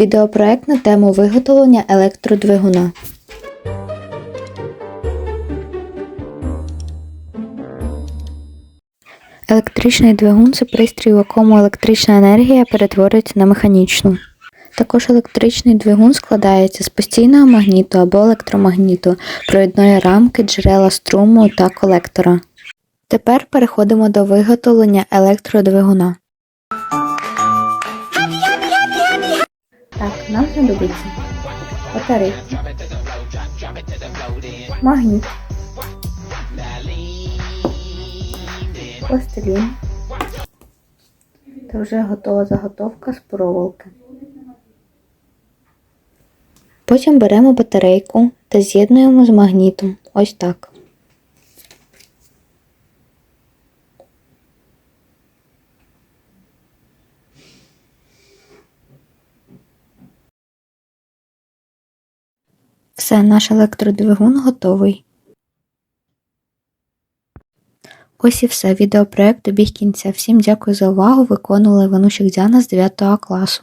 Відеопроект на тему виготовлення електродвигуна. Електричний двигун це пристрій, у якому електрична енергія перетворюється на механічну. Також електричний двигун складається з постійного магніту або електромагніту, провідної рамки, джерела струму та колектора. Тепер переходимо до виготовлення електродвигуна. Так, нам знадобиться батарейки, магніт, пластилін та вже готова заготовка з проволоки. Потім беремо батарейку та з'єднуємо з магнітом. Ось так. Все, наш електродвигун готовий. Ось і все. Відеопроект добіг кінця. Всім дякую за увагу. Виконували Іванущик Діана з 9 класу.